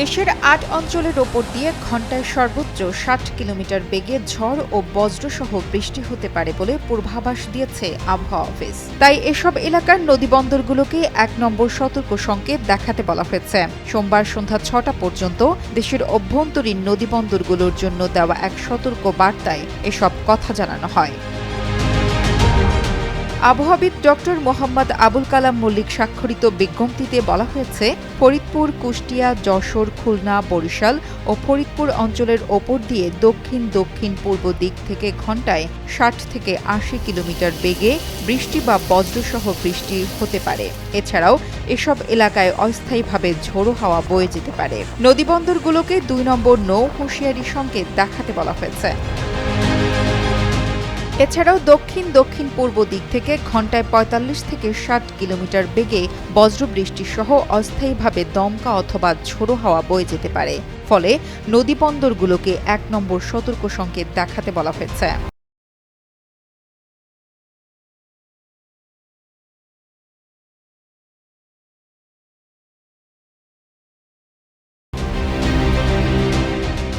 দেশের আট অঞ্চলের ওপর দিয়ে ঘন্টায় সর্বোচ্চ ষাট কিলোমিটার বেগে ঝড় ও বজ্রসহ বৃষ্টি হতে পারে বলে পূর্বাভাস দিয়েছে আবহাওয়া অফিস। তাই এসব এলাকার নদীবন্দরগুলোকে এক নম্বর সতর্ক সংকেত দেখাতে বলা হয়েছে। সোমবার সন্ধ্যা ছটা পর্যন্ত দেশের অভ্যন্তরীণ নদীবন্দরগুলোর জন্য দেওয়া এক সতর্ক বার্তায় এসব কথা জানানো হয়। আবহাওয়াবিদ ডক্টর মোহাম্মদ আবুল কালাম মল্লিক স্বাক্ষরিত বিজ্ঞপ্তিতে বলা হয়েছে, ফরিদপুর, কুষ্টিয়া, যশোর, খুলনা, বরিশাল ও ফরিদপুর অঞ্চলের ওপর দিয়ে দক্ষিণ দক্ষিণ, পূর্ব দিক থেকে ঘন্টায় ষাট থেকে আশি কিলোমিটার বেগে বৃষ্টি বা বজ্রসহ বৃষ্টি হতে পারে। এছাড়াও এসব এলাকায় অস্থায়ীভাবে ঝোড়ো হাওয়া বয়ে যেতে পারে। নদীবন্দরগুলোকে দুই নম্বর নৌ হুঁশিয়ারি সংকেত দেখাতে বলা হয়েছে। এছাড়াও দক্ষিণ দক্ষিণ পূর্ব দিক থেকে ঘন্টায় ৪৫ থেকে ষাট কিলোমিটার বেগে বজ্রবৃষ্টি সহ অস্থায়ীভাবে দমকা অথবা ঝোড়ো হাওয়া বয়ে যেতে পারে। ফলে নদীবন্দরগুলোকে এক নম্বর সতর্ক সংকেত দেখাতে বলা হয়েছে।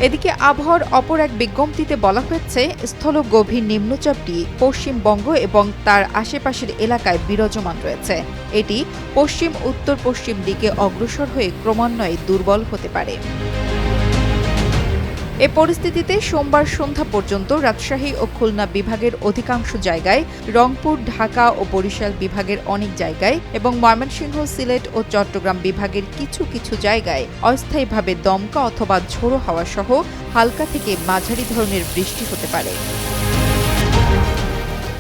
এদিকে আবহাওয়ার অপর এক বিজ্ঞপ্তিতে বলা হয়েছে, স্থল গভীর নিম্নচাপটি পশ্চিমবঙ্গ এবং তার আশেপাশের এলাকায় বিরাজমান রয়েছে। এটি পশ্চিম উত্তর পশ্চিম দিকে অগ্রসর হয়ে ক্রমান্বয়ে দুর্বল হতে পারে। এ পরিস্থিতিতে সোমবার সন্ধ্যা পর্যন্ত রাজশাহী ও খুলনা বিভাগের অধিকাংশ জায়গায়, রংপুর, ঢাকা ও বরিশাল বিভাগের অনেক জায়গায় এবং ময়মনসিংহ, সিলেট ও চট্টগ্রাম বিভাগের কিছু কিছু জায়গায় অস্থায়ীভাবে দমকা অথবা ঝোড়ো হাওয়া সহ হালকা থেকে মাঝারি ধরনের বৃষ্টি হতে পারে।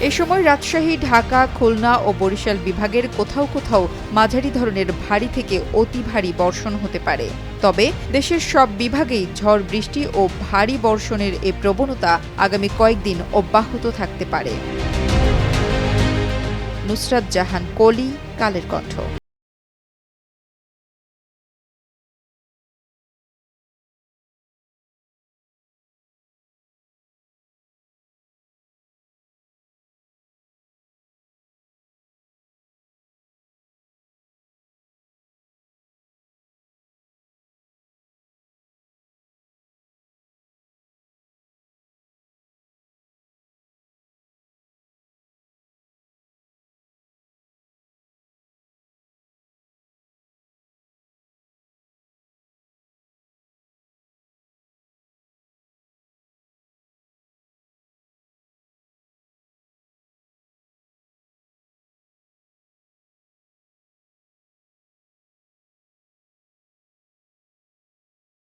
এ সময় রাজশাহী, ঢাকা, খুলনা ও বরিশাল বিভাগের কোথাও কোথাও মাঝারি ধরনের ভারী থেকে অতি ভারী বর্ষণ হতে পারে। তবে দেশের সব বিভাগেই ঝড় বৃষ্টি ও ভারী বর্ষণের এ প্রবণতা আগামী কয়েকদিন অব্যাহত থাকতে পারে। নুসরাত জাহান, কলি, কালের কণ্ঠ।